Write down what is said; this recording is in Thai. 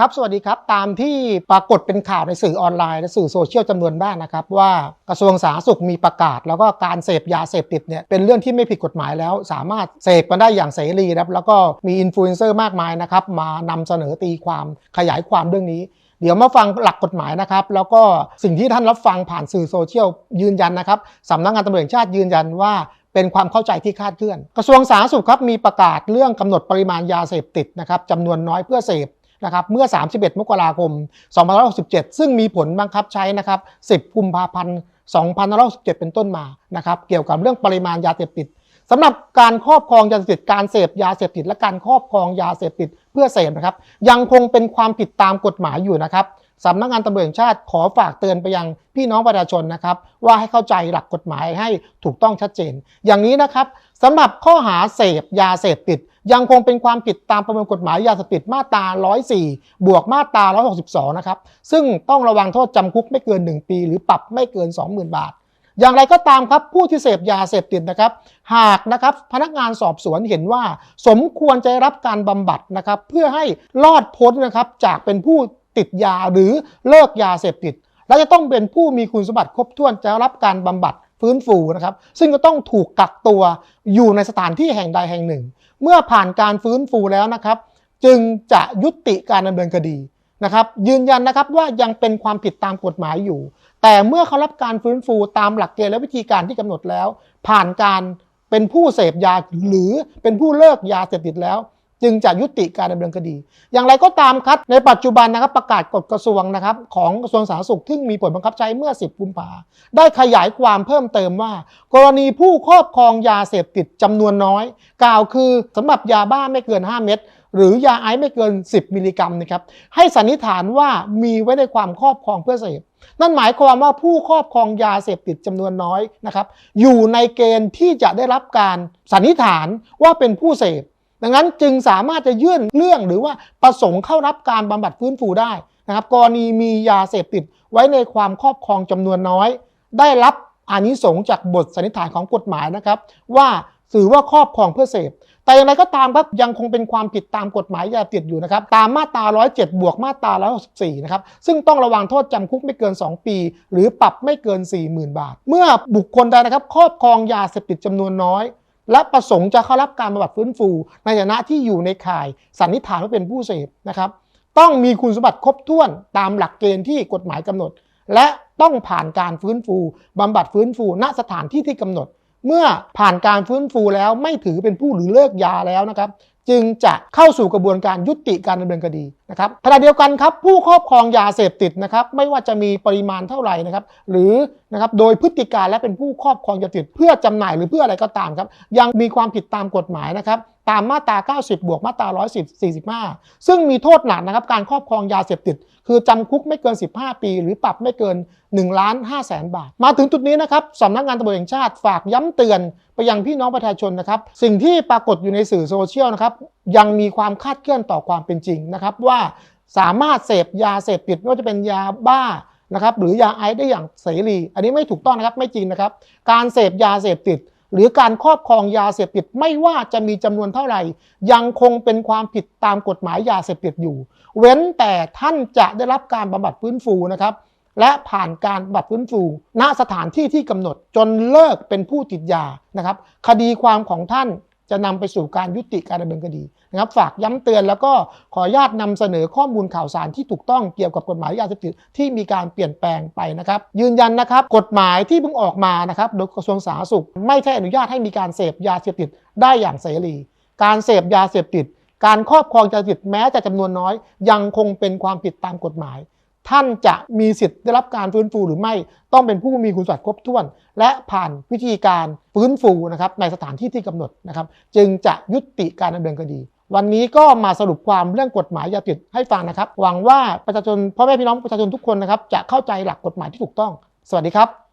ครับ สวัสดีครับ ตามที่ปรากฏเป็นข่าวในสื่อออนไลน์และสื่อโซเชียลจำนวนมากนะครับ ว่ากระทรวงสาธารณสุขมีประกาศ แล้วก็การเสพยาเสพติดเนี่ยเป็นเรื่องที่ไม่ผิดกฎหมายแล้ว สามารถเสพกันได้อย่างเสรีครับแล้วก็มีอินฟลูเอนเซอร์มากมายนะครับ มานำเสนอตีความขยายความเรื่องนี้ เดี๋ยวมาฟังหลักกฎหมายนะครับ แล้วก็สิ่งที่ท่านรับฟังผ่านสื่อโซเชียลยืนยันนะครับสำนักงานตำรวจแห่งชาติยืนยันว่าเป็นความเข้าใจที่คาดเคลื่อน กระทรวงสาธารณสุขครับมีประกาศเรื่องกำหนดปริมาณยาเสพติดนะครับจำนวนน้อยเพื่อเสพ นะครับเมื่อ 31 มกราคม 2567 ซึ่งมีผลบังคับใช้นะครับ 10 กุมภาพันธ์ 2567 เป็นต้นมานะครับเกี่ยวกับเรื่องปริมาณยาเสพติดสำหรับการครอบครองยาเสพติดการเสพยาเสพติดและการครอบครองยาเสพติดเพื่อเสพนะครับ ยังคงเป็นความผิดตามกฎหมายอยู่นะครับ สำนักงานตำรวจแห่งชาติขอฝากเตือนไปยังพี่น้องประชาชนนะครับ ว่าให้เข้าใจหลักกฎหมายให้ถูกต้องชัดเจน อย่างนี้นะครับสำหรับข้อหาเสพยาเสพติด ยังคงเป็นความผิดตามประมวลกฎหมายยาเสพติดมาตรา 104 บวกมาตรา 162 นะครับ ซึ่งต้องระวังโทษจำคุกไม่เกิน 1 ปี หรือปรับไม่เกิน 20,000 บาทอย่างไรก็ตามครับผู้ที่เสพยาเสพติดนะครับ หากนะครับพนักงานสอบสวนเห็นว่า สมควรจะรับการบำบัดนะครับ เพื่อให้รอดพ้นนะครับจากเป็นผู้ ติดยาหรือเลิกยาเสพติด และจะต้องเป็นผู้มีคุณสมบัติครบถ้วนจะรับการบำบัดฟื้นฟูนะครับ ซึ่งก็ต้องถูกกักตัวอยู่ในสถานที่แห่งใดแห่งหนึ่ง เมื่อผ่านการฟื้นฟูแล้วนะครับ จึงจะยุติการดำเนินคดีนะครับ ยืนยันนะครับว่ายังเป็นความผิดตามกฎหมายอยู่ แต่เมื่อเขารับการฟื้นฟูตามหลักเกณฑ์และวิธีการที่กำหนดแล้ว ผ่านการเป็นผู้เสพยาหรือเป็นผู้เลิกยาเสพติดแล้ว จึงจะยุติการดำเนินคดี อย่างไรก็ตามครับในปัจจุบันนะครับประกาศกฎกระทรวงนะครับของกระทรวงสาธารณสุขที่มีผลบังคับใช้เมื่อ 10 กุมภาได้ขยายความเพิ่มเติมว่า กรณีผู้ครอบครองยาเสพติดจำนวนน้อย กล่าวคือสำหรับยาบ้าไม่เกิน 5 เม็ดหรือยาไอซ์ไม่เกิน 10 มิลลิกรัมนะครับให้สันนิษฐานว่ามีไว้ในความครอบครองเพื่อเสพนั่นหมายความว่าผู้ครอบครองยาเสพติดจำนวนน้อยนะครับอยู่ในเกณฑ์ที่จะได้รับการสันนิษฐานว่าเป็นผู้เสพ ดังนั้นจึงสามารถจะยื่นเรื่องหรือว่าประสงค์เข้ารับการบำบัดฟื้นฟูได้นะครับกรณีมียาเสพติดไว้ในความครอบครองจำนวนน้อย ได้รับอานิสงส์จากบทสันนิษฐานของกฎหมายนะครับ ว่าถือว่าครอบครองเพื่อเสพ แต่อย่างไรก็ตามครับยังคงเป็นความผิดตามกฎหมายยาเสพติดอยู่นะครับ ตามมาตรา 107 บวกมาตรา 164 นะครับ ซึ่งต้องระวังโทษจำคุกไม่เกิน 2 ปี หรือปรับไม่เกิน 40,000 บาท เมื่อบุคคลใดนะครับ ครอบครองยาเสพติดจำนวนน้อย และประสงค์จะเข้ารับการบำบัดฟื้นฟู ในฐานะที่อยู่ในข่ายสันนิษฐานว่าเป็นผู้เสพนะครับ ต้องมีคุณสมบัติครบถ้วนตามหลักเกณฑ์ที่กฎหมายกำหนด และต้องผ่านการฟื้นฟูบำบัดฟื้นฟู ณสถานที่ที่กำหนด เมื่อผ่านการฟื้นฟูแล้วไม่ถือเป็นผู้หรือเลิกยาแล้วนะครับ จึงจะเข้าสู่กระบวนการยุติการดำเนินคดีนะครับขณะเดียวกันครับผู้ครอบครองยาเสพติดนะครับไม่ว่าจะมีปริมาณเท่าไหร่นะครับหรือนะครับโดยพฤติการและเป็นผู้ครอบครองยาเสพติด เพื่อจำหน่ายหรือเพื่ออะไรก็ตามครับยังมีความผิดตามกฎหมายนะครับ ตามมาตรา 90 บวกมาตรา 145 ซึ่งมีโทษหนักนะครับการครอบครองยาเสพติด คือจำคุกไม่เกิน 15 ปี หรือปรับไม่เกิน1ล้าน5แสนบาท มาถึงจุดนี้นะครับสำนักงานตำรวจแห่งชาติฝากย้ำเตือนไปยังพี่น้องประชาชนนะครับ สิ่งที่ปรากฏอยู่ในสื่อโซเชียลนะครับยังมีความคาดเคลื่อนต่อความเป็นจริงนะครับ ว่าสามารถเสพยาเสพติดไม่ว่าจะเป็นยาบ้านะครับหรือยาไอซ์ได้อย่างเสรี อันนี้ไม่ถูกต้องนะครับไม่จริงนะครับ การเสพยาเสพติด หรือการครอบครองยาเสพติดไม่ว่าจะมีจำนวนเท่าไหร่ ยังคงเป็นความผิดตามกฎหมายยาเสพติดอยู่ เว้นแต่ท่านจะได้รับการบำบัดฟื้นฟูนะครับ และผ่านการบำบัดฟื้นฟู ณสถานที่ที่กำหนดจนเลิกเป็นผู้ติดยานะครับ คดีความของท่าน จะนำไปสู่การยุติการดำเนินคดีนะครับ ฝากย้ำเตือนแล้วก็ขออนุญาตนำเสนอข้อมูลข่าวสารที่ถูกต้องเกี่ยวกับกฎหมายยาเสพติดที่มีการเปลี่ยนแปลงไปนะครับ ยืนยันนะครับ กฎหมายที่เพิ่งออกมานะครับโดยกระทรวงสาธารณสุข ไม่ใช่อนุญาตให้มีการเสพยาเสพติดได้อย่างเสรี การเสพยาเสพติด การครอบครองยาเสพติดแม้จะจำนวนน้อย ยังคงเป็นความผิดตามกฎหมาย ท่านจะมีสิทธิ์ได้รับการฟื้นฟูหรือไม่ต้องเป็นผู้มีคุณสมบัติครบถ้วน และผ่านวิธีการฟื้นฟูนะครับในสถานที่ที่กำหนดนะครับจึงจะยุติการดำเนินคดี วันนี้ก็มาสรุปความเรื่องกฎหมายยาติดให้ฟังนะครับ หวังว่าประชาชนพ่อแม่พี่น้องประชาชนทุกคนนะครับจะเข้าใจหลักกฎหมายที่ถูกต้อง สวัสดีครับ